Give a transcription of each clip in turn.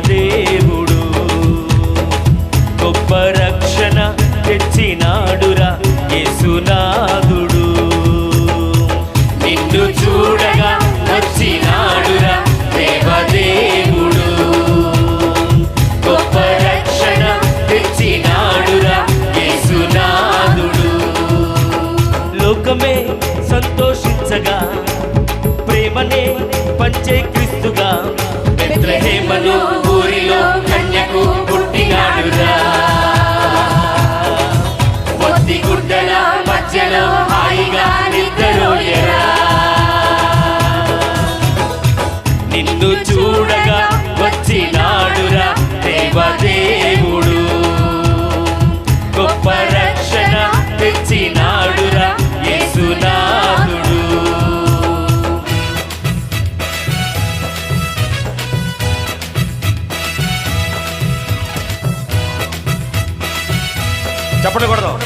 దేవుడు గొప్ప రక్షణ తెచ్చినాడురా యేసునాథుడు. నిన్ను చూడగా వచ్చినాడురా దేవదేవుడు. గొప్ప రక్షణ తెచ్చినాడురా యేసునాథుడు. లోకమే సంతోషించగా ప్రేమనే పంచే చప్పటి కొడదాం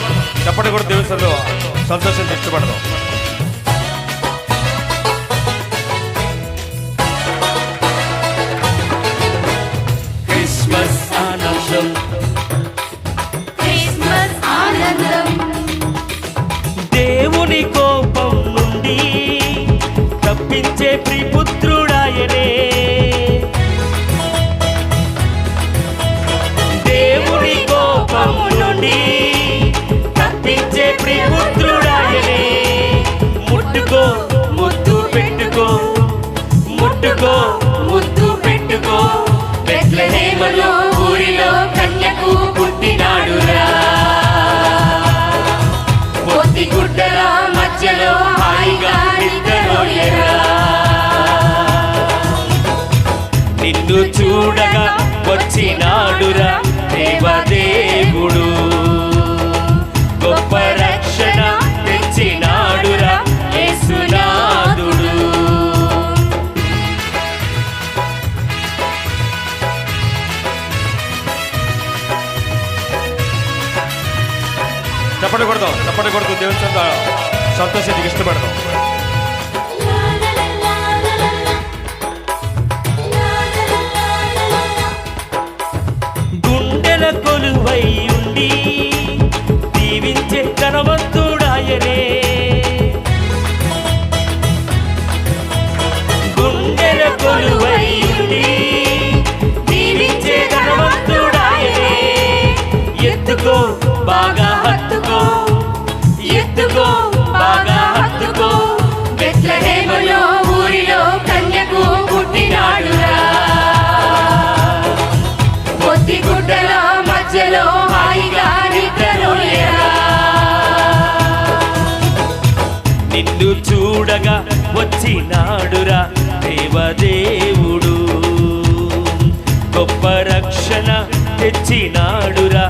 చప్పటి కూడా దేవుని సంతోషం ఇష్టపడదాం క్రిస్మస్ ఆనందం. క్రిస్మస్ ఆనందం. దేవుని కోపం నుండి తప్పించే ప్రీ వచ్చినాడురా దేవదేవుడు. గొప్ప రక్షణ తెచ్చినాడురా యేసునాథుడు. చప్పటి కొడదాం చప్పటి కొడుతూ దేవుని సన్నిధిలో సంతోషానికి ఇష్టపడతాం பெயரே నిన్ను చూడగా వచ్చినాడురా దేవదేవుడు. గొప్ప రక్షణ తెచ్చినాడురా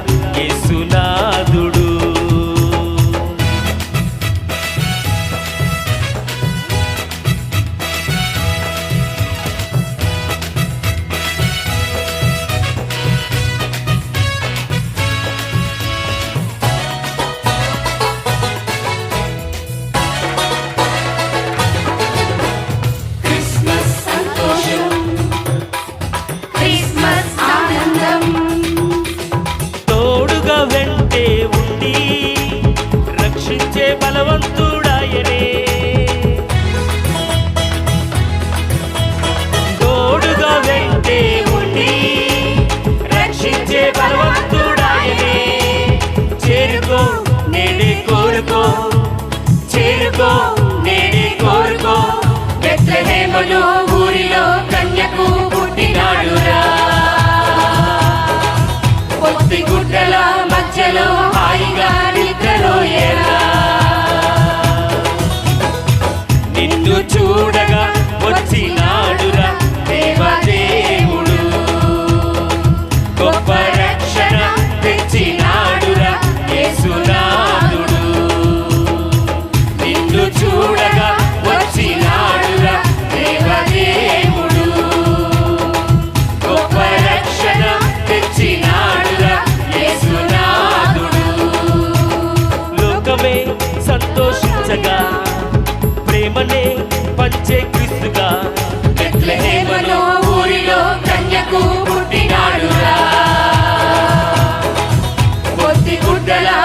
బెత్లెహేములో ఊరిలో కన్యకు పుట్టినాడురా. పొత్తి గుడ్డల మధ్యలో హాయిగా బెత్లహేమనే పంచే ఊరిలో కన్యకు పుట్టినాడు కొద్ది గుడ్డలా